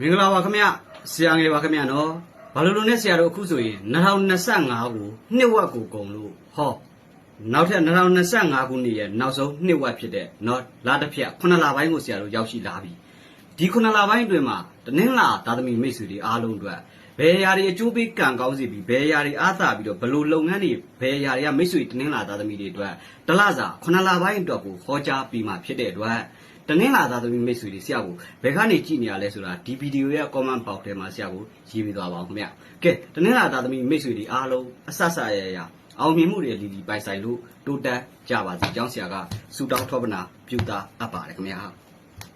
မင်္ဂလာပါခင်ဗျဆရာငယ်ပါခင်ဗျနော်ဘာလို့လို့နဲ့ဆရာတို့အခုဆိုရင်2025ကိုနှစ်ဝက်ကိုကုန်လို့ဟောနောက်ထပ်2025ခုနှစ်ရဲ့နောက်ဆုံးနှစ်ဝက်ဖြစ်တဲ့နော်လာတစ်ဖြတ်9လပိုင်းကိုဆရာတို့ရောက်ရှိလာပြီဒီ9လပိုင်းအတွင်းမှာတနင်္လာသာသမီမိတ်ဆွေတွေအားလုံးအတွက်ဘယ်အရာတွေအကျိုးပေးကံကောင်းစေပြီးဘယ်အရာတွေအားသာပြီးတော့ဘယ်လိုလုပ်ငန်းတွေဘယ်အရာတွေကမိတ်ဆွေတနင်္လာသာသမီတွေအတွက်တလစာ9လပိုင်းအတွက်ကိုဟောကြားပြီးမှဖြစ်တဲ့အတွက် တနင်္လာသားသမီးမိတ်ဆွေတွေဆရာကိုဘယ်ကနေကြည့်နေရလဲဆိုတာဒီဗီဒီယိုရဲ့ comment box ထဲမှာဆရာကိုရေးပေးသွားပါအောင်ခင်ဗျ။ကဲတနင်္လာသားသမီးမိတ်ဆွေတွေအားလုံးအဆက်ဆက်ရရအောင်မြင်မှုတွေလီလီပိုင်ဆိုင်လို့တိုးတက်ကြပါစေ။ကျောင်းဆရာကစူတောင်းထောပနာပြုတာအပ်ပါတယ်ခင်ဗျာ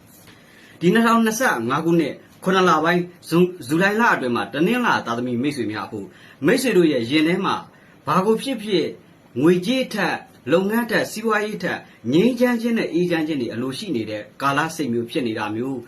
။ဒီ2025ခုနှစ်ခုနလပိုင်းဇူဇူလိုင်လအတွင်းမှာတနင်္လာသားသမီးမိတ်ဆွေများအခုမိတ်ဆွေတို့ရဲ့ရင်ထဲမှာဘာကိုဖြစ်ဖြစ်ငွေကြေးထက် လုပ်ငန်းထက် စီးပွားရေးထက် ငြိမ်းချမ်းခြင်းနဲ့ အေးချမ်းခြင်းတွေ အလိုရှိနေတဲ့ ကာလစိတ်မျိုး ဖြစ်နေတာမျိုး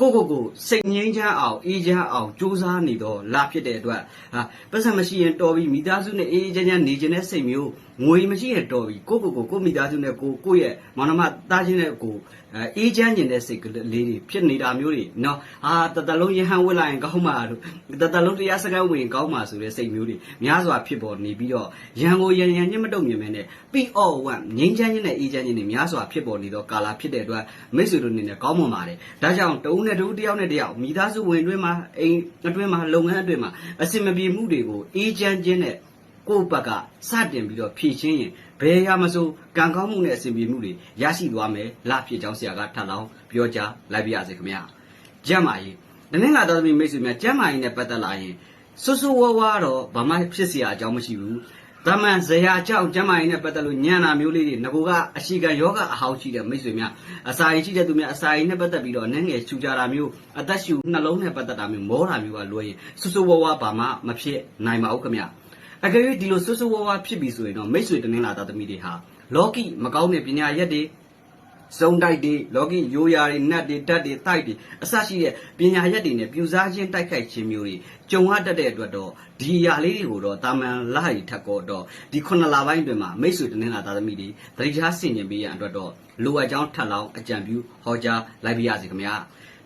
ကိုကိုကိုစိတ်ငြိမ်းချမ်းအောင်အေးချမ်းအောင်ကြိုးစားနေတော့လာဖြစ်တဲ့အတွက်ဟာပတ်စံမရှိရင်တော်ပြီးမိသားစုနဲ့အေးအေးချမ်းချမ်းနေခြင်းတဲ့စိတ်မျိုးငွေမရှိရင်တော်ပြီးကိုကိုကိုကိုမိသားစုနဲ့ကိုကိုရဲ့မောင်နှမသားချင်းနဲ့ကိုအဲအေးချမ်းခြင်းတဲ့စိတ်ကလေးတွေဖြစ်နေတာမျိုးတွေနော်ဟာတတလုံးရဟန်းဝစ်လိုက်ရင်ကောင်းမှာလို့တတလုံးတရားစကားဝင်ကောင်းမှာဆိုတဲ့စိတ်မျိုးတွေများစွာဖြစ်ပေါ်နေပြီးတော့ရန်ကိုရန်ရန်ညှမတုံမြင်မဲနဲ့ပြီးအော့ဝမ်ငိမ့်ချမ်းခြင်းနဲ့အေးချမ်းခြင်းတွေများစွာဖြစ်ပေါ်နေတော့ကာလာဖြစ်တဲ့အတွက်မိတ်ဆွေတို့အနေနဲ့ကောင်းမွန်ပါတယ်ဒါကြောင့်တဦးနဲ့တဦးတယောက်နဲ့တယောက်မိသားစုဝင်တွင်းမှာအိမ်အတွင်းမှာလုပ်ငန်းအတွင်းမှာအစင်မပြေမှုတွေကိုအေးချမ်းခြင်းနဲ့ကိုယ့်ဘက်ကစတင်ပြီးတော့ဖြည့်ချင်းရင်ဘယ်ရမဆိုကံကောင်းမှုနဲ့အစဉ်ပြေမှုတွေရရှိသွားမယ်လဖြစ်ကြောင်းဆရာကထပ်လောင်းပြောကြားလိုက်ပါရစေခင်ဗျာကျမ်းမာရေးတနင်္လာတော်သမီးမိတ်ဆွေများကျမ်းမာရေးနဲ့ပတ်သက်လာရင်ဆွဆူဝါးဝါတော့ဘာမှဖြစ်เสียအကြောင်းမရှိဘူး တမန်ဇရာကြောင့်ကျမ်းမာရေးနဲ့ပတ်သက်လို့ညံနာမျိုးလေးတွေငကိုကအရှိကယောဂအဟောင်းရှိတဲ့မိတ်ဆွေများအစာရင်ရှိတဲ့သူများအစာရင်နဲ့ပတ်သက်ပြီးတော့နည်းငယ်ချူကြတာမျိုးအသက်ရှူနှလုံးနဲ့ပတ်သက်တာမျိုးမောတာမျိုးကလွှဲရင်ဆွဆူဝါးဝါဘာမှမဖြစ်နိုင်ပါဘူးခင်ဗျာအကယ်၍ဒီလိုဆွဆူဝါးဝါဖြစ်ပြီဆိုရင်တော့မိတ်ဆွေတနင်္လာသားသမီးတွေဟာလောကီမကောင်းတဲ့ပညာရက်တွေ စုံတိုက်တွေလောကီရိုးရာတွေနတ်တွေဓာတ်တွေတိုက်တွေအစရှိတဲ့ပညာရက်တွေနဲ့ပြူစားခြင်းတိုက်ခိုက်ခြင်းမျိုးတွေကြုံရတတ်တဲ့အတွက်တော့ဒီအရာလေးတွေကိုတော့တာမန်လာရီထက်ကောတော့ဒီခုနှစ်လပိုင်းတွင်မှာမိတ်ဆွေတနင်္လာသားသမီးတွေတတိချာဆင်ကျင်ပေးရန်အတွက်တော့လိုအပ်ကြောင်းထပ်လောင်းအကြံပြုဟောကြားလိုက်ပါရစေခင်ဗျာ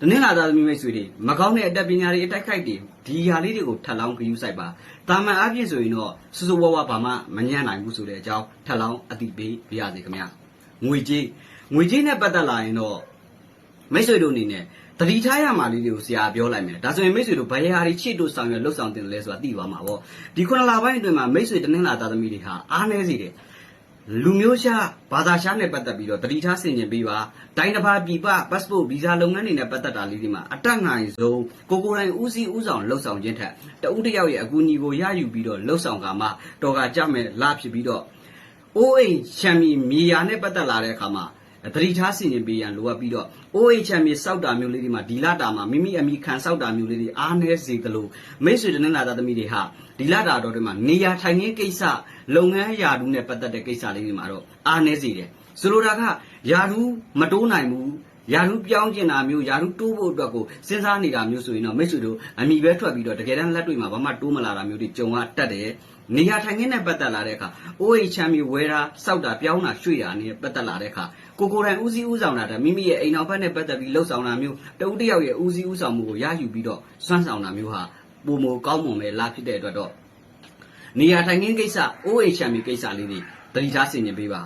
တနင်္လာသားသမီးမိတ်ဆွေတွေမကောင်းတဲ့အတတ်ပညာတွေအတိုက်ခိုက်တွေဒီအရာလေးတွေကိုထပ်လောင်းဂရုစိုက်ပါတာမန်အပြည့်ဆိုရင်တော့စူးစူးဝါးဝါဘာမှမညံ့နိုင်ဘူးဆိုတဲ့အကြောင်းထပ်လောင်းအသိပေးပါရစေခင်ဗျာ ငွေကြေးငွေကြေးနဲ့ပတ်သက်လာရင်တော့မိတ်ဆွေတို့အနေနဲ့တတိထားရမှာလေးတွေကိုဆရာပြောလိုက်မယ်ဒါဆိုရင်မိတ်ဆွေတို့ဘယ်ဟာတွေချစ်တို့ဆောင်ရလှုပ်ဆောင်တင်တယ်လဲဆိုတာသိသွားမှာပေါ့ဒီခုနလပိုင်းအတွင်းမှာမိတ်ဆွေတနင်္လာသားသမီးတွေဟာအားနည်းစေတယ်လူမျိုးရှားဘာသာရှားနဲ့ပတ်သက်ပြီးတော့တတိထားဆင်ခြင်ပေးပါတိုင်းတစ်ပါးပြည်ပ passport visa လုပ်ငန်းတွေနဲ့ပတ်သက်တာလေးတွေမှာအတက်နိုင်ဆုံးကိုကိုယ်တိုင်ဦးစီးဦးဆောင်လှုပ်ဆောင်ခြင်းထက်တဦးတစ်ယောက်ရဲ့အကူအညီကိုရယူပြီးတော့လှုပ်ဆောင်ကမှတော်ကကြမယ်လာဖြစ်ပြီးတော့ အိုးအိမ်ချမ်းမီမြေယာနဲ့ပတ်သက်လာတဲ့အခါမှာသတိထားဆင်ခြင်ပေးရန်လိုအပ်ပြီးတော့ OH မြေစောက်တာမျိုးလေးတွေမှာဒီလတာမှာမိမိအမိခံစောက်တာမျိုးလေးတွေအားနည်းစေသလိုမိတ်ဆွေတနင်္လာသားသမီးတွေဟာဒီလတာတော့တွေမှာနေရာထိုင်ခင်းကိစ္စလုပ်ငန်းယာတူးနဲ့ပတ်သက်တဲ့ကိစ္စလေးတွေမှာတော့အားနည်းစေတယ်ဆိုလိုတာကယာတူးမတိုးနိုင်ဘူးယာရုပြောင်းကျင်တာမျိုးယာရုတိုးဖို့အတွက်ကိုစဉ်းစားနေတာမျိုးဆိုရင်တော့မိတ်ဆွေတို့အမိပဲထွက်ပြီးတော့တကယ်တမ်းလက်တွေ့မှာဘာမှတိုးမလာတာမျိုးတွေကြုံရတတ်တယ် နေရာထိုင်ခင်းနဲ့ပတ်သက်လာတဲ့အခါအိုးအိမ်ချမ်းမြေဝဲတာစောက်တာပြောင်းတာရွှေ့တာနဲ့ပတ်သက်လာတဲ့အခါကိုကိုယ်တိုင်ဦးစီးဦးဆောင်တာတဲ့မိမိရဲ့အိမ်တော်ဘက်နဲ့ပတ်သက်ပြီးလှုပ်ဆောင်တာမျိုးတဦးတစ်ယောက်ရဲ့ဦးစီးဦးဆောင်မှုကိုရယူပြီးတော့စွမ်းဆောင်တာမျိုးဟာပုံမကောင်းမွန်ပဲလားဖြစ်တဲ့အတွက်တော့နေရာထိုင်ခင်းကိစ္စအိုးအိမ်ချမ်းမြေကိစ္စလေးတွေတတိထားဆင်ခြင်ပေးပါ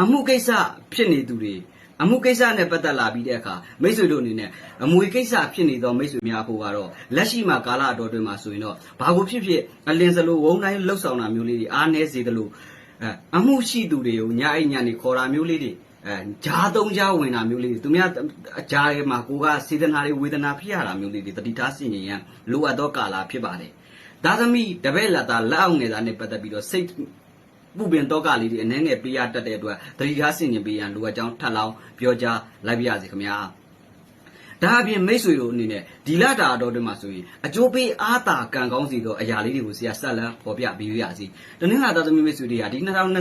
အမှုကိစ္စဖြစ်နေသူတွေ အမှုကိစ္စနဲ့ပတ်သက်လာပြီးတဲ့အခါမိတ်ဆွေတို့အနေနဲ့အမွေကိစ္စဖြစ်နေသောမိတ်ဆွေများဖို့ကတော့လက်ရှိမှာကာလအတော်တွင်မှာဆိုရင်တော့ဘာကိုဖြစ်ဖြစ်အလင်းစလိုဝုန်းတိုင်းလှုပ်ဆောင်တာမျိုးလေးတွေအားနည်းစေသလိုအဲအမှုရှိသူတွေကိုညာအိညာနေခေါ်တာမျိုးလေးတွေအဲဂျားသုံးဂျားဝင်တာမျိုးလေးတွေသူများအဂျားရဲ့မှာကိုကစေတနာတွေဝေဒနာဖြစ်ရတာမျိုးလေးတွေတတိထားဆင်ရင်ရန်လိုအပ်သောကာလဖြစ်ပါတယ်ဒါသမီးတပည့်လက်သားလက်အောင်ငယ်သားနဲ့ပတ်သက်ပြီးတော့စိတ် ပူပင်တော့ကလေးတွေအနှဲငယ်ပေးရတတ်တဲ့အတွက်သတိထားဆင်ခြင်ပေးရန်လိုအပ်ကြောင်းထပ်လောင်းပြောကြားလိုက်ပါရစေခင်ဗျာဒါအပြင်မိတ်ဆွေတို့အနေနဲ့ဒီလတာတော်တွေမှာဆိုရင်အကျိုးပေးအားသာကံကောင်းစီသောအရာလေးတွေကိုဆရာဆက်လန်းပေါ်ပြပေးရစီတနင်္လာသားသမီးမိတ်ဆွေတွေကဒီ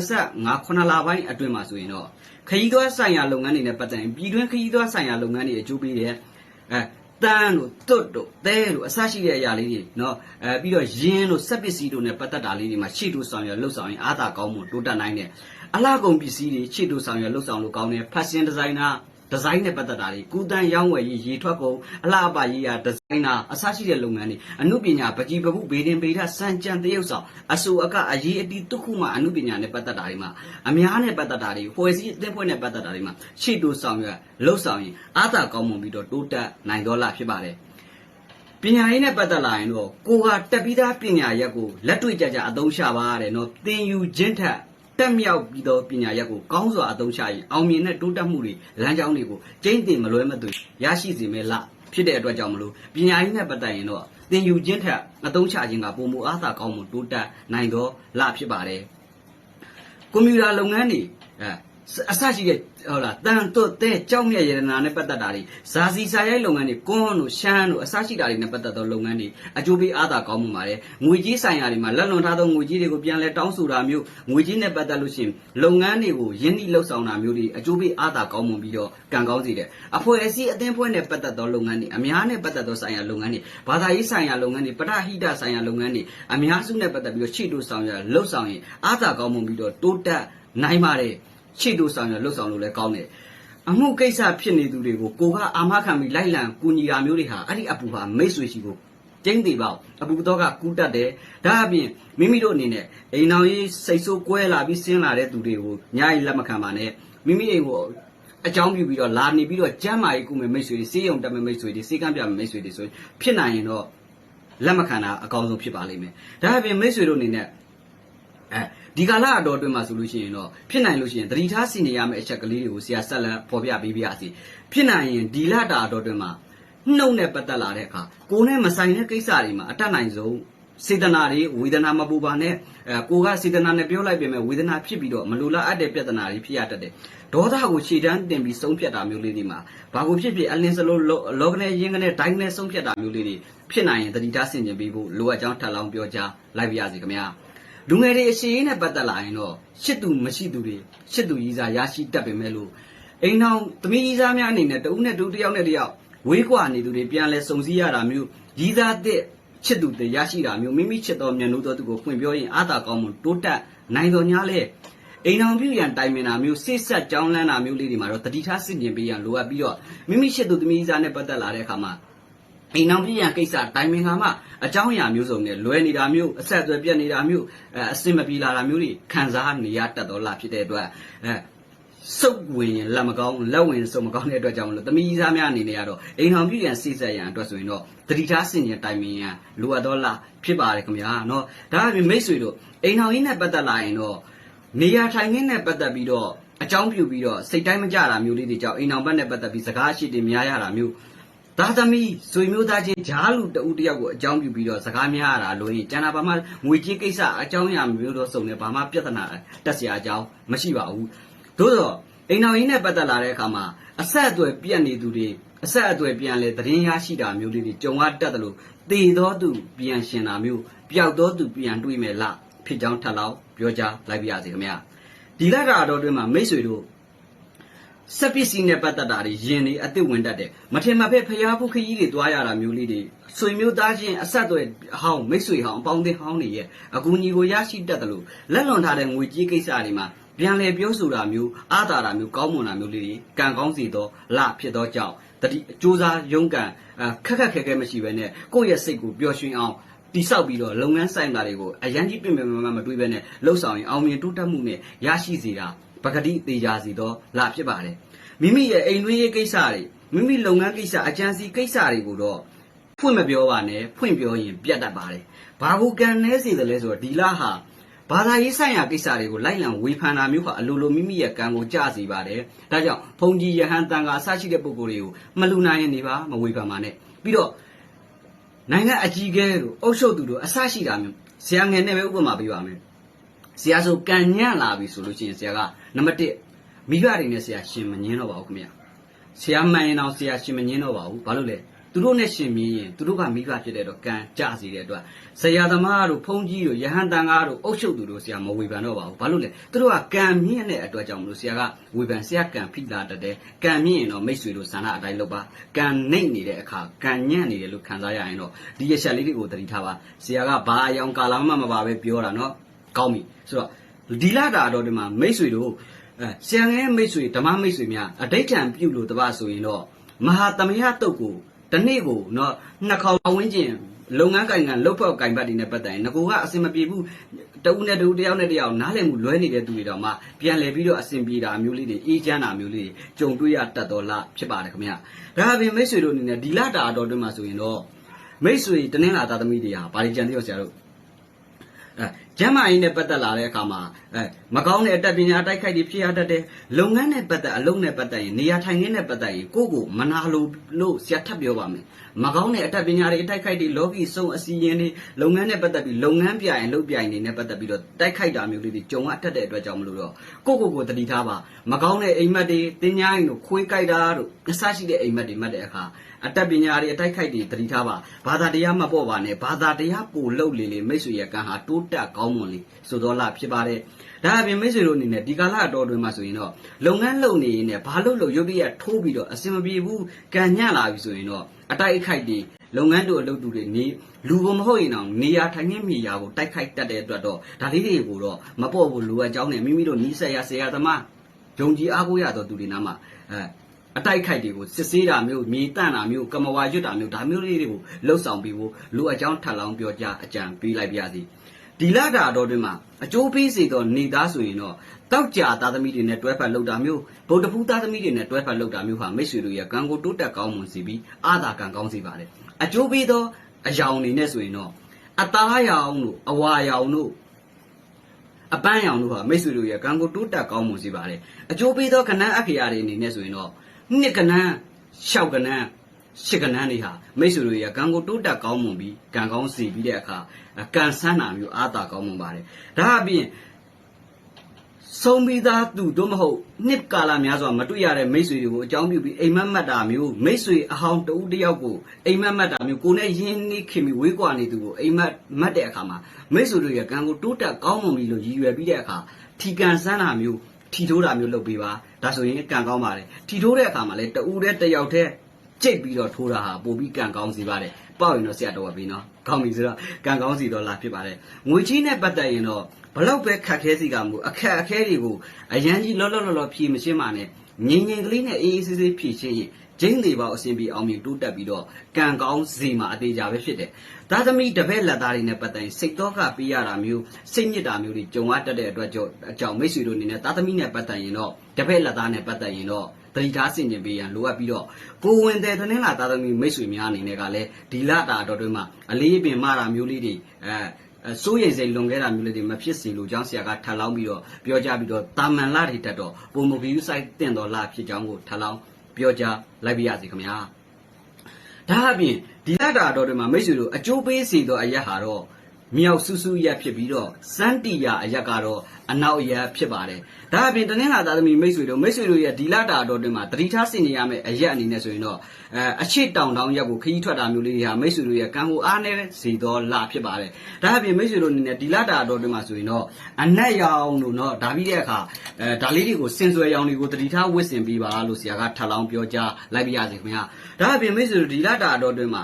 2025ခုနှစ်လပိုင်းအတွင်းမှာဆိုရင်တော့ခရီးသွားဆိုင်ရာလုပ်ငန်းတွေနဲ့ပတ်သက်ရင်ပြည်တွင်းခရီးသွားဆိုင်ရာလုပ်ငန်းတွေအကျိုးပေးတဲ့အဲ တန်းတို့တွတ်တို့သဲတို့အစရှိတဲ့အရာလေးတွေနော်အဲပြီးတော့ယင်းတို့စက်ပစ္စည်းတို့ ਨੇ ပတ်သက်တာလေးတွေမှာရှေ့တို့ဆောင်ရလှုပ်ဆောင်ရင်အာသာကောင်းမှုတိုးတက်နိုင်တယ်အလှကုန်ပစ္စည်းတွေရှေ့တို့ဆောင်ရလှုပ်ဆောင်လို့ကောင်းတယ်ဖက်ရှင်ဒီဇိုင်နာ ပတ်သက်တာတွေကုတန်းရောင်းဝယ်ရေးရေထွက်ကုန်အလားအပါရေးရာဒီဇိုင်နာအစရှိတဲ့လုပ်ငန်းတွေအမှုပညာပကြီးပပုဘေဒင်ပေဒစံကြံတရုပ်ဆောင်အဆိုအကအရေးအတီးတစ်ခုမှအမှုပညာနဲ့ပတ်သက်တာတွေမှာအများနဲ့ပတ်သက်တာတွေဖွဲ့စည်းအသင်းဖွဲ့နဲ့ပတ်သက်တာတွေမှာရှေ့တိုးဆောင်ရွက်လှုပ်ဆောင်ရင်အားသာကောင်းမွန်ပြီးတော့တိုးတက်နိုင်တော့လာဖြစ်ပါတယ်ပညာရေးနဲ့ပတ်သက်လာရင်တော့ကိုကတက်ပြီးသားပညာရက်ကိုလက်တွေ့ကြကြအသုံးချပါရတယ်နော်သင်ယူခြင်းထက် တက်မြောက်ပြီးတော့ပညာရက်ကိုကောင်းစွာအသုံးချရင်အောင်မြင်တဲ့တိုးတက်မှုတွေလမ်းကြောင်းတွေကိုကျင့်တင်မလွဲမသွေရရှိစေမယ်လားဖြစ်တဲ့အတွက်ကြောင့်မလို့ပညာရေးနဲ့ပတ်သက်ရင်တော့သင်ယူခြင်းထက်အသုံးချခြင်းကပုံမူအားသာကောင်းမှုတိုးတက်နိုင်တော့လားဖြစ်ပါတယ်ကွန်ပျူတာလုပ်ငန်းတွေအဲ အစရှိတဲ့ဟုတ်လားတန်တွတ်တဲ့ကြောက်မြတ်ရတနာနဲ့ပတ်သက်တာတွေဇာစီစာရိုက်လုပ်ငန်းတွေကွန်းတို့ရှမ်းတို့အစရှိတာတွေနဲ့ပတ်သက်သောလုပ်ငန်းတွေအကျိုးပေးအားသာကောင်းမှုပါတယ်ငွေကြီးဆိုင်ရာတွေမှာလက်လွန်ထားသောငွေကြီးတွေကိုပြန်လဲတောင်းဆိုတာမျိုးငွေကြီးနဲ့ပတ်သက်လို့ရှိရင်လုပ်ငန်းတွေကိုယင်းနှိလှုပ်ဆောင်တာမျိုးတွေအကျိုးပေးအားသာကောင်းမှုပြီးတော့ကံကောင်းစေတယ်အဖွဲ့အစည်းအသင်းဖွဲ့နဲ့ပတ်သက်သောလုပ်ငန်းတွေအများနဲ့ပတ်သက်သောဆိုင်ရာလုပ်ငန်းတွေဘာသာရေးဆိုင်ရာလုပ်ငန်းတွေပထဟိတဆိုင်ရာလုပ်ငန်းတွေအများစုနဲ့ပတ်သက်ပြီးတော့ရှေ့တိုးဆောင်ရလှုပ်ဆောင်ရင်အားသာကောင်းမှုပြီးတော့တိုးတက်နိုင်ပါတယ် ရှေ့တိုးဆောင်ရလှုပ်ဆောင်လို့လည်းကောင်းတယ်အမှုကိစ္စဖြစ်နေသူတွေကိုကိုကအာမခံပြီးလိုက်လံကူညီတာမျိုးတွေဟာအဲ့ဒီအပူဟာမိတ်ဆွေရှိကိုကျင်းသေးပေါ့အပူတော့ကကူးတတ်တယ်ဒါအပြင်မိမိတို့အနေနဲ့အိမ်အောင်ရေးစိတ်ဆိုးကွဲလာပြီးဆင်းလာတဲ့သူတွေကိုညာရီလက်မခံပါနဲ့မိမိအိမ်ကိုအကြောင်းပြုပြီးတော့လာနေပြီးတော့ကျမ်းမာရေးကုမယ်မိတ်ဆွေတွေစေးရုံတက်မယ်မိတ်ဆွေတွေစေးကမ်းပြမယ်မိတ်ဆွေတွေဆိုရင်ဖြစ်နိုင်ရင်တော့လက်မခံတာအကောင်းဆုံးဖြစ်ပါလိမ့်မယ်ဒါအပြင်မိတ်ဆွေတို့အနေနဲ့ အဲဒီကာလအတော်အတွင်းမှာဆိုလို့ရှိရင်တော့ဖြစ်နိုင်လို့ရှိရင်သတိထားစီနေရမယ့်အချက်ကလေးတွေကိုဆရာဆက်လက်ပေါ်ပြပေးပြရစီဖြစ်နိုင်ရင်ဒီလတာအတော်အတွင်းမှာနှုတ်နဲ့ပတ်သက်လာတဲ့အခါကိုယ်နဲ့မဆိုင်တဲ့ကိစ္စတွေမှာအတတ်နိုင်ဆုံးစေတနာတွေဝေဒနာမပူပါနဲ့အဲကိုကစေတနာနဲ့ပြောလိုက်ပြင်မဲ့ဝေဒနာဖြစ်ပြီးတော့မလိုလားအပ်တဲ့ပြဿနာတွေဖြစ်ရတတ်တယ်ဒေါသကိုခြေတန်းတင်ပြီးဆုံးဖြတ်တာမျိုးလေးတွေမှာဘာကိုဖြစ်ဖြစ်အလင်းစလို့လောကနေရင်းကနေဒိုင်းနဲ့ဆုံးဖြတ်တာမျိုးလေးတွေဖြစ်နိုင်ရင်သတိထားဆင်ခြင်ပေးဖို့လိုအပ်ကြောင်းထပ်လောင်းပြောကြားလိုက်ပါရစေခင်ဗျာ လူငယ်တွေအရှိရေးနဲ့ပတ်သက်လာရင်တော့ရှစ်သူမရှိသူတွေရှစ်သူကြီးစားရရှိတတ်ပေမဲ့လို့အိမ်တော်သမီးကြီးစားများအနေနဲ့တဦးနဲ့တူတစ်ယောက်နဲ့တစ်ယောက်ဝေးကွာနေသူတွေပြန်လဲစုံစည်းရတာမျိုးကြီးစားတဲ့ချစ်သူတွေရရှိတာမျိုးမိမိချစ်တော်မြန်လို့တော်သူကိုဖွင့်ပြောရင်အာသာကောင်းမှုတိုးတက်နိုင်တော်ညာလဲအိမ်တော်ပြုရန်တိုင်ပင်တာမျိုးစိတ်ဆက်ကြောင်းလန်းတာမျိုးလေးတွေမှာတော့တတိထားစစ်ကျင်ပေးရန်လိုအပ်ပြီးတော့မိမိချစ်သူသမီးကြီးစားနဲ့ပတ်သက်လာတဲ့အခါမှာ အိမ်အောင်ပြည့်ရန်ကိစ္စတိုင်ပင်ခါမှအကြောင်းအရာမျိုးစုံနဲ့လွဲနေတာမျိုးအဆက်အသွယ်ပြတ်နေတာမျိုးအဲအစင်မပြေလာတာမျိုးတွေခံစားနေရတတ်တော်လာဖြစ်တဲ့အတွက်အဲစုပ်ဝင်ရင်လက်မကောင်းလက်ဝင်စုပ်မကောင်းတဲ့အတွက်ကြောင့်မလို့တမီးစားများအနေနဲ့ကတော့အိမ်အောင်ပြည့်ရန်စိတ်ဆက်ရန်အတွက်ဆိုရင်တော့တတိထားစင်ရင်တိုင်ပင်ရန်လိုအပ်တော်လာဖြစ်ပါတယ်ခင်ဗျာเนาะဒါအပြင်မိတ်ဆွေတို့အိမ်အောင်ကြီးနဲ့ပတ်သက်လာရင်တော့နေရာထိုင်ခင်းနဲ့ပတ်သက်ပြီးတော့အကြောင်းပြုပြီးတော့စိတ်တိုင်းမကြတာမျိုးလေးတွေကြောင့်အိမ်အောင်ဘက်နဲ့ပတ်သက်ပြီးစကားရှိတယ်များရတာမျိုး သားသမီးဆွေမျိုးသားချင်းဂျားလူတဦးတယောက်ကိုအကြောင်းပြုပြီးတော့စကားများရတာလို့ရင်ကျန်တာဘာမှငွေကြေးကိစ္စအကြောင်းအရာမျိုးတော့စုံနေဘာမှပြဿနာတက်စရာအကြောင်းမရှိပါဘူးသို့တော့အိမ်တော်ရင်းနဲ့ပတ်သက်လာတဲ့အခါမှာအဆက်အသွယ်ပြတ်နေသူတွေအဆက်အသွယ်ပြန်လဲသတင်းရရှိတာမျိုးတွေကြုံရတတ်တယ်လို့သေသောသူပြန်ရှင်တာမျိုးပျောက်သောသူပြန်တွေးမယ်လားဖြစ်ကြောင်းထပ်လောင်းပြောကြားလိုက်ပါရစေခင်ဗျာဒီလက်ကတော့အတွင်းမှာမိတ်ဆွေတို့ စက်ပစ္စည်းနဲ့ပတ်သက်တာတွေယင်နေအစ်စ်ဝင်တတ်တယ်မထင်မှတ်ဖက်ဖျားဖို့ခကြီးတွေသွားရတာမျိုးလေးတွေဆွေမျိုးသားချင်းအဆက်အသွယ်ဟောင်းမိတ်ဆွေဟောင်းအပေါင်းအသင်းဟောင်းတွေရဲ့အကူအညီကိုရရှိတတ်တယ်လို့လက်လွန်ထားတဲ့ငွေကြေးကိစ္စတွေမှာပြန်လည်ပြောဆိုတာမျိုးအားတာတာမျိုးကောင်းမွန်တာမျိုးလေးတွေကံကောင်းစီသောလဖြစ်သောကြောင့်တတိအကျိုးစားရုန်းကန်အခက်ခက်ခဲခဲမရှိဘဲနဲ့ကိုယ့်ရဲ့စိတ်ကိုပျော်ရွှင်အောင်တိဆောက်ပြီးတော့လုပ်ငန်းဆိုင်တာတွေကိုအရန်ကြီးပြင်ပင်မမမတွေးဘဲနဲ့လှုပ်ဆောင်ရင်အောင်မြင်တိုးတက်မှုနဲ့ရရှိစေတာ ပကတိသေးကြစီသောလဖြစ်ပါတယ်မိမိရဲ့အိမ်တွင်းရေးကိစ္စတွေမိမိလုပ်ငန်းကိစ္စအကြံစီကိစ္စတွေကိုတော့ဖွင့်မပြောပါနဲ့ဖွင့်ပြောရင်ပြတ်တတ်ပါတယ်။ဘာကိုကန်နေစေတယ်လဲဆိုတော့ဒီလဟာဘာသာရေးဆိုင်ရာကိစ္စတွေကိုလိုက်လံဝေဖန်တာမျိုးဟာအလိုလိုမိမိရဲ့ကံကိုကြစေပါတယ်။ဒါကြောင့်ဘုံကြီးယဟန်တန်ကအစရှိတဲ့ပုဂ္ဂိုလ်တွေကိုမလူနိုင်ရင်နေပါမဝေဖန်ပါနဲ့။ပြီးတော့နိုင်ငံအကြီးအကဲတို့အုပ်ချုပ်သူတို့အစရှိတာမျိုးဆရာငယ်နဲ့ပဲဥပမာပေးပါမယ်။ ဆရာဆိုကံညံ့လာပြီဆိုလို့ရှိရင်ဆရာကနံပါတ်1မိဘတွေနဲ့ဆရာရှင်မငင်းတော့ပါဘူးခင်ဗျာဆရာမှန်ရင်တော့ဆရာရှင်မငင်းတော့ပါဘူးဘာလို့လဲသူတို့နဲ့ရှင်မြင်ရင်သူတို့ကမိဘဖြစ်တဲ့တော့ကံကြစီတဲ့အတွက်ဆရာသမားတို့ဖုန်းကြီးတို့ရဟန်းတန်ကားတို့အုပ်ချုပ်သူတို့ဆရာမဝေဖန်တော့ပါဘူးဘာလို့လဲသူတို့ကကံမြင့်တဲ့အတွက်ကြောင့်မလို့ဆရာကဝေဖန်ဆရာကံဖိလာတတဲ့ကံမြင့်ရင်တော့မိတ်ဆွေတို့ဆန္ဒအတိုင်းလုပ်ပါကံနှိပ်နေတဲ့အခါကံညံ့နေတယ်လို့ခံစားရရင်တော့ဒီရချက်လေးတွေကိုသတိထားပါဆရာကဘာအယောင်ကာလာမှမပါပဲပြောတာနော် ကောင်းပြီဆိုတော့ဒီလာတာတော့ဒီမှာမိတ်ဆွေတို့အဲဆရာငယ်မိတ်ဆွေဓမ္မမိတ်ဆွေများအဋိဋ္ဌံပြုလို့တပတ်ဆိုရင်တော့မဟာသမယတုတ်ကိုတစ်နေ့ကိုနော်နှစ်ခေါက်ဝန်းကျင်လုပ်ငန်းကိုင်ငံလှုပ်ဖောက်ကင်ပတ်တွေနဲ့ပတ်သက်ရင်ငကိုကအစင်မပြေဘူးတဦးနဲ့တဦးတယောက်နဲ့တယောက်နားလည်မှုလွဲနေတဲ့သူတွေတော့မှပြန်လည်ပြီးတော့အစင်ပြေတာမျိုးလေးတွေအေးချမ်းတာမျိုးလေးတွေကြုံတွေ့ရတတ်တော်လားဖြစ်ပါတယ်ခင်ဗျာဒါအပြင်မိတ်ဆွေတို့အနေနဲ့ဒီလတာအတော်တွင်းမှာဆိုရင်တော့မိတ်ဆွေတင်းင်းလာသားသမီးတွေဟာဘာတွေကြံသေးရောဆရာတို့အဲ ကျမ်းမာရေးနဲ့ပတ်သက်လာတဲ့အခါမှာအဲမကောင်းတဲ့အတတ်ပညာတိုက်ခိုက်တွေဖြစ်ရတတ်တယ်လုပ်ငန်းနဲ့ပတ်သက်အလုပ်နဲ့ပတ်သက်ရင်နေရာထိုင်ခင်းနဲ့ပတ်သက်ရင်ကိုယ့်ကိုမနာလိုလို့ဆရာထပ်ပြောပါမယ်မကောင်းတဲ့အတတ်ပညာတွေတိုက်ခိုက်တွေလောကီစုံအစီရင်တွေလုပ်ငန်းနဲ့ပတ်သက်ပြီးလုပ်ငန်းပြရင်လုပ်ပြရင်တွေနဲ့ပတ်သက်ပြီးတော့တိုက်ခိုက်တာမျိုးလေးတွေကြုံရတတ်တဲ့အတွက်ကြောင့်မလို့တော့ကိုယ့်ကိုယ်ကိုတတိထားပါမကောင်းတဲ့အိမ်မက်တွေတင်းညာရင်တို့ခွေးကြိုက်တာတို့အစရှိတဲ့အိမ်မက်တွေမှတ်တဲ့အခါ အတတ်ပညာတွေအတိုက်ခိုက်တွေတတိထားပါဘာသာတရားမပေါ့ပါနဲ့ဘာသာတရားပို့လို့လေလေမိတ်ဆွေရဲ့ကံဟာတိုးတက်ကောင်းမွန်လေဆိုတော့လားဖြစ်ပါတယ်ဒါအပြင်မိတ်ဆွေတို့အနေနဲ့ဒီကာလအတော်တွင်မှာဆိုရင်တော့လုပ်ငန်းလုပ်နေရင်လည်းဘာလို့လို့ရုပ်တရက်ထိုးပြီးတော့အစင်မပြေဘူးကံညံ့လာပြီဆိုရင်တော့အတိုက်အခိုက်တွေလုပ်ငန်းတို့အလုပ်တို့တွေနေလူကမဟုတ်ရင်တော့နေရာထိုင်ခင်းမြေယာကိုတိုက်ခိုက်တတ်တဲ့အတွက်တော့ဒါလေးတွေကိုတော့မပေါ့ဘူးလိုအပ်ကြောင်းနဲ့မိမိတို့နီးစက်ရဆရာသမားယုံကြည်အားကိုးရသောသူတွေနားမှာအဲ အတိုက်ခိုက်တွေကိုစစ်ဆေးတာမျိုးမြေတန့်တာမျိုးကမဝါရွတ်တာမျိုးဒါမျိုးလေးတွေကိုလှုပ်ဆောင်ပြီးဖို့လိုအပ်ကြောင်းထပ်လောင်းပြောကြအကြံပေးလိုက်ပါရစေဒီလတာတော်တွင်မှာအကျိုးပေးစေသောနေသားဆိုရင်တော့တောက်ကြသားသမီးတွေနဲ့တွဲဖက်လုပ်တာမျိုးဗုဒ္ဓဖူးသားသမီးတွေနဲ့တွဲဖက်လုပ်တာမျိုးဟာမိတ်ဆွေတို့ရဲ့ကံကိုတိုးတက်ကောင်းမွန်စေပြီးအာသာကံကောင်းစေပါတယ်အကျိုးပေးသောအယောင်တွေနဲ့ဆိုရင်တော့အသားရောင်တို့အဝါရောင်တို့အပန်းရောင်တို့ဟာမိတ်ဆွေတို့ရဲ့ကံကိုတိုးတက်ကောင်းမွန်စေပါတယ်အကျိုးပေးသောကဏ္ဍအခရာတွေအနေနဲ့ဆိုရင်တော့ နှစ်ကဏ္ဍရှောက်ကဏ္ဍရှစ်ကဏ္ဍတွေဟာမိတ်ဆွေတို့ရဲ့ကံကိုတိုးတက်ကောင်းမွန်ပြီးကံကောင်းစေပြီးတဲ့အခါကံဆန်းတာမျိုးအားသာကောင်းမွန်ပါတယ်ဒါအပြင်ဆုံးပြီးသားသူတို့မဟုတ်နှစ်ကာလများစွာမတွေ့ရတဲ့မိတ်ဆွေတွေကိုအကြောင်းပြုပြီးအိမ်မက်မက်တာမျိုးမိတ်ဆွေအဟောင်းတဦးတစ်ယောက်ကိုအိမ်မက်မက်တာမျိုးကိုယ်နဲ့ရင်းနှီးခင်ပြီးဝေးကွာနေသူကိုအိမ်မက်မက်တဲ့အခါမှာမိတ်ဆွေတို့ရဲ့ကံကိုတိုးတက်ကောင်းမွန်ပြီလို့ရည်ရွယ်ပြီးတဲ့အခါထီကန်ဆန်းတာမျိုး ထီထိုးတာမျိုးလုပ်ပေးပါဒါဆိုရင်ကံကောင်းပါတယ်ထီထိုးတဲ့အခါမှာလည်းတဦးတည်းတစ်ယောက်တည်းကြိတ်ပြီးတော့ထိုးတာဟာပိုပြီးကံကောင်းစီပါတယ်ပေါ့ရင်တော့ဆရာတော်ပြီနော်ကောင်းပြီဆိုတော့ကံကောင်းစီတော့လာဖြစ်ပါတယ်ငွေချင်းနဲ့ပတ်သက်ရင်တော့ဘလောက်ပဲခက်ခဲစီကမှုအခက်အခဲတွေကိုအရန်ကြီးလောလောလောလောဖြေမရှင်းပါနဲ့ငြိမ်ငြိမ်ကလေးနဲ့အေးအေးဆေးဆေးဖြေရှင်းရင် ကျင်းသေးပါအဆင်ပြေအောင်မြင်တိုးတက်ပြီးတော့ကံကောင်းစီမှာအသေးကြပဲဖြစ်တယ်။သားသမီးတပည့်လက်သားတွေနဲ့ပတ်သက်ရင်စိတ်တော့ကပေးရတာမျိုးစိတ်ညစ်တာမျိုးတွေကြုံရတတ်တဲ့အတွက်ကြောင့်အကြောင်းမိတ်ဆွေတို့အနေနဲ့သားသမီးနဲ့ပတ်သက်ရင်တော့တပည့်လက်သားနဲ့ပတ်သက်ရင်တော့တတိထားဆင်ကျင်ပေးရန်လိုအပ်ပြီးတော့ကိုဝင်တဲ့သတင်းလာသားသမီးမိတ်ဆွေများအနေနဲ့ကလည်းဒီလတာတော်တွင်မှာအလေးပင်မတာမျိုးလေးတွေအဲအဲစိုးရိမ်စိတ်လွန်ခဲ့တာမျိုးလေးတွေမဖြစ်စေလို့ကျောင်းဆရာကထပ်လောင်းပြီးတော့ပြောကြပြီးတော့တာမန်လာတွေတက်တော့ပုံမဂီယူဆိုင်တင့်တော်လာဖြစ်ကြောင်းကိုထပ်လောင်း ပြောကြလိုက်ပြရစီခင်ဗျာဒါအပြင်ဒီလတာတော်တွေမှာမိတ်ဆွေတို့အကျိုးပေးစေသောအရက်ဟာတော့ မြောက်စုစုရက်ဖြစ်ပြီးတော့စန်းတီယာအရက်ကတော့အနောက်ရက်ဖြစ်ပါတယ်။ဒါအပြင်တနင်္လာသားသမီးမိတ်ဆွေတို့မိတ်ဆွေတို့ရဲ့ဒီလတာတော်တွင်မှာတတိထားစင်နေရမယ့်အရက်အနေနဲ့ဆိုရင်တော့အဲအချစ်တောင်တောင်ရက်ကိုခྱི་ထွက်တာမျိုးလေးတွေဟာမိတ်ဆွေတို့ရဲ့ကံကိုအားနည်းစေသောလဖြစ်ပါတယ်။ဒါအပြင်မိတ်ဆွေတို့အနေနဲ့ဒီလတာတော်တွင်မှာဆိုရင်တော့အနက်ရောင်တို့နော်ဒါပြီးတဲ့အခါအဲဒါလေးတွေကိုစင်ဆွဲရောင်တွေကိုတတိထားဝစ်စင်ပြီးပါလို့ဆရာကထပ်လောင်းပြောကြားလိုက်ပြရစီခင်ဗျာ။ဒါအပြင်မိတ်ဆွေတို့ဒီလတာတော်တွင်မှာ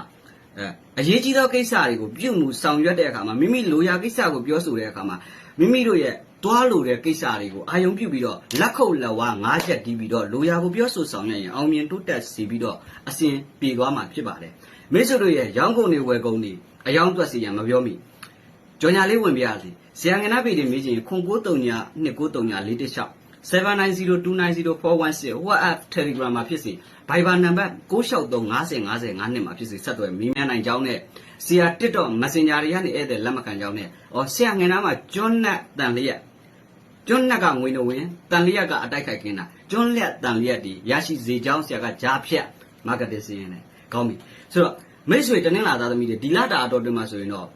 အဲအရေးကြီးသောကိစ္စတွေကိုပြုမှုဆောင်ရွက်တဲ့အခါမှာမိမိလိုရာကိစ္စကိုပြောဆိုတဲ့အခါမှာမိမိတို့ရဲ့တွားလိုတဲ့ကိစ္စတွေကိုအာယုံပြုပြီးတော့လက်ခုပ်လက်ဝါးငါးချက်တီးပြီးတော့လိုရာကိုပြောဆိုဆောင်ရွက်ရင်အောင်မြင်တိုးတက်စီပြီးတော့အစဉ်ပြေသွားမှာဖြစ်ပါတယ်မိတ်ဆွေတို့ရဲ့ရောင်းကုန်တွေဝယ်ကုန်တွေအယောင်းသွက်စီရန်မပြောမိကြော်ညာလေးဝင်ပြရစီဇီယံငနာပေတွေမေးချင်ခွန်939 2939 416 790290416 WhatsApp Telegram မှာဖြစ်စေ Viber နံပါတ်6635050မှာဖြစ်စေဆက်သွယ်မေးမြန်းနိုင်ကြောင်းနဲ့ဆရာ TikTok Messenger တွေကနေဧည့်သည်လက်မခံကြောင်းနဲ့ဩဆရာငယ်နာမှာကျွန်းနက်တန်လျက်ကျွန်းနက်ကငွေနှဝင်တန်လျက်ကအတိုက်ခိုက်ခင်းတာကျွန်းလက်တန်လျက်ဒီရရှိစေကြောင်းဆရာကဂျားဖြတ် marketing စီးရင်တယ်ကောင်းပြီဆိုတော့မိတ်ဆွေတနင်္လာသားသမီးတွေဒီလတာအတော်တွင်မှာဆိုရင်တော့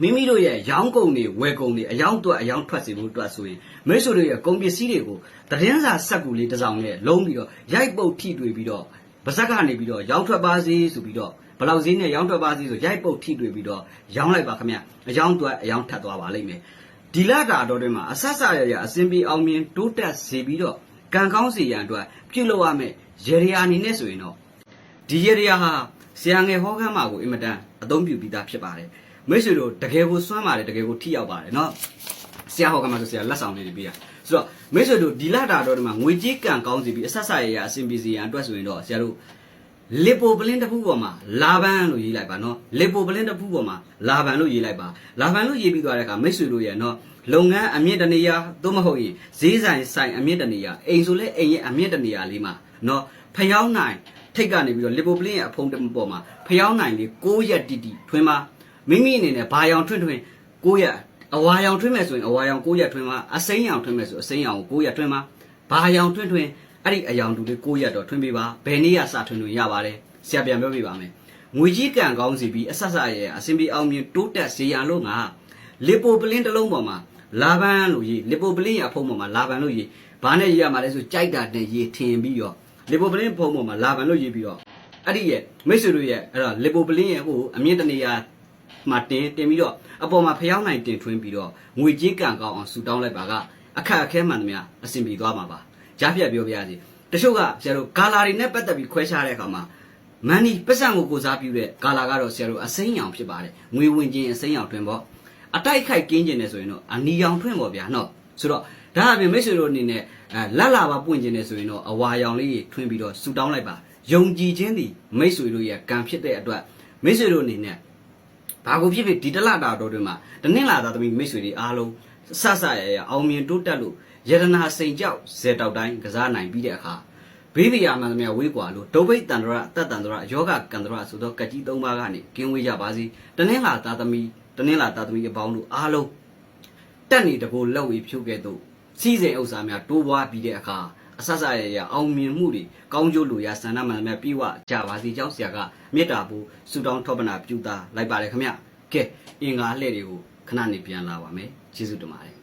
မိမိတို့ရဲ့ရောင်းကုန်တွေဝယ်ကုန်တွေအယောင်တွက်အယောင်ထွက်စေဖို့အတွက်ဆိုရင်မိတ်ဆွေတို့ရဲ့ကုန်ပစ္စည်းတွေကိုသတင်းစာဆက်ကူလေးတစ်စောင်နဲ့လုံးပြီးတော့ရိုက်ပုတ်ထိတွေ့ပြီးတော့ပါဇက်ကနေပြီးတော့ရောင်းထွက်ပါစေဆိုပြီးတော့ဘယ်လောက်ဈေးနဲ့ရောင်းထွက်ပါစေဆိုရိုက်ပုတ်ထိတွေ့ပြီးတော့ရောင်းလိုက်ပါခင်ဗျအယောင်တွက်အယောင်ထပ်သွားပါလိမ့်မယ်ဒီလတာတော်တွေမှာအဆက်ဆက်ရရအစဉ်ပြေအောင်မြင်တိုးတက်စေပြီးတော့ကံကောင်းစေရန်အတွက်ပြုလုပ်ရမယ်ရေရီယာအနေနဲ့ဆိုရင်တော့ဒီရရဟာဆရာငယ်ဟောခမ်းမှာကိုအင်မတန်အသုံးပြုပြီးသားဖြစ်ပါတယ် မိတ်ဆွေတို့တကယ်ကိုစွမ်းပါတယ်တကယ်ကိုထိရောက်ပါတယ်เนาะဆရာဟောခမ်းမှာဆိုဆရာလက်ဆောင်လေးတွေပေးတာ ဆိုတော့မိတ်ဆွေတို့ဒီလာတာတော့ဒီမှာငွေကြေးကံကောင်းစီပြီးအဆက်ဆက်ရရအဆင်ပြေစီရန်အတွက်ဆိုရင်တော့ဆရာတို့လီပိုပလင်းတစ်ဖူးပေါ်မှာလာဘန်လို့ရေးလိုက်ပါနော်လီပိုပလင်းတစ်ဖူးပေါ်မှာလာဘန်လို့ရေးလိုက်ပါလာဘန်လို့ရေးပြီးသွားတဲ့အခါမိတ်ဆွေတို့ရဲ့နော်လုပ်ငန်းအမြင့်တနေရာသို့မဟုတ်ရင်ဈေးဆိုင်ဆိုင်အမြင့်တနေရာအိမ်ဆိုလဲအိမ်ရဲ့အမြင့်တနေရာလေးမှာနော်ဖျောင်းနိုင်ထိတ်ကနေပြီးတော့လီပိုပလင်းရဲ့အဖုံးတစ်ပေါ်မှာဖျောင်းနိုင်လေး6ရက်တီတီထွင်းပါ မိမိအနေနဲ့ဘာရောင်ထွင်းထွင်း6ရက်အဝါရောင်ထွင်းမယ်ဆိုရင်အဝါရောင်6ရက်ထွင်းပါအစိမ်းရောင်ထွင်းမယ်ဆိုအစိမ်းရောင်ကို6ရက်ထွင်းပါဘာရောင်ထွင်းထွင်းအဲ့ဒီအယောင်တူလေး6ရက်တော့ထွင်းပေးပါဘယ်နေ့ကစထွင်းလို့ရပါတယ်ဆရာပြန်ပြောပြပါမယ်ငွေကြီးကံကောင်းစီပြီးအဆက်ဆက်ရဲ့အစင်ပြီးအောင်မြင်တိုးတက်စေရန်လို့ငါလီပိုပလင်းတစ်လုံးပေါ်မှာလာဘန်လို့ရေးလီပိုပလင်းရအဖုံးပေါ်မှာလာဘန်လို့ရေးဘာနဲ့ရေးရမှာလဲဆိုကြိုက်တာနဲ့ရေးထင်ပြီးတော့လီပိုပလင်းဖုံးပေါ်မှာလာဘန်လို့ရေးပြီးတော့အဲ့ဒီရဲ့မိတ်ဆွေတို့ရဲ့အဲ့တော့လီပိုပလင်းရဲ့ဟိုအမြင့်တနေရာ မှာတင်တင်ပြီးတော့အပေါ်မှာဖျောင်းနိုင်တင်ထွင်းပြီးတော့ငွေကြေးကံကောင်းအောင်ဆူတောင်းလိုက်ပါကအခက်အခဲမှန်သမျှအဆင်ပြေသွားမှာပါကြားပြတ်ပြောပြရစီတချို့ကဆရာတို့ဂါလာတွေနဲ့ပတ်သက်ပြီးခွဲခြားတဲ့အခါမှာမန်နီပတ်စံကိုကိုစားပြုတဲ့ဂါလာကတော့ဆရာတို့အစိမ်းရောင်ဖြစ်ပါတယ်ငွေဝင်ခြင်းအစိမ်းရောင်တွင်ပေါ့အတိုက်ခိုက်ကင်းကျင်နေဆိုရင်တော့အနီရောင်ထွင်ပေါ့ဗျာနော်ဆိုတော့ဒါအပြင်မိတ်ဆွေတို့အနေနဲ့အဲလက်လာပါပွင့်ခြင်းနေဆိုရင်တော့အဝါရောင်လေးထွင်ပြီးတော့ဆူတောင်းလိုက်ပါယုံကြည်ခြင်းသည်မိတ်ဆွေတို့ရဲ့ကံဖြစ်တဲ့အတွက်မိတ်ဆွေတို့အနေနဲ့ ဘာကိုဖြစ်ဖြစ်ဒီတလတာတော်တွင်မှာတနင်္လာသားသမီးမိတ်ဆွေတွေအားလုံးဆဆရရအောင်မြင်တိုးတက်လို့ယတနာစိန်ကြောက်ဇေတောက်တိုင်းကစားနိုင်ပြီးတဲ့အခါဘေးပရာမှန်သမျှဝေးကွာလို့ဒုဗိတ်တန္တရအတ္တတန္တရယောဂကန္တရဆိုတော့ကကြီး၃ပါးကနေကင်းဝေးကြပါစေတနင်္လာသားသမီးတနင်္လာသားသမီးအပေါင်းတို့အားလုံးတက်နေတကိုလောက်ဝေဖြုတ်ခဲ့တော့စီစဉ်ဥစ္စာများတိုးပွားပြီးတဲ့အခါ အဆဆရရအောင်မြင်မှုတွေကောင်းကျိုးလိုရာဆန္ဒမှန်သမျှပြေဝကြပါစေကြောင်းဆရာကမေတ္တာဖို့ဆုတောင်းထောပနာပြုတာလိုက်ပါတယ်ခင်ဗျကဲအင်္ဂါလှည့်တွေကိုခဏနေပြန်လာပါမယ်ကျေးဇူးတင်ပါတယ်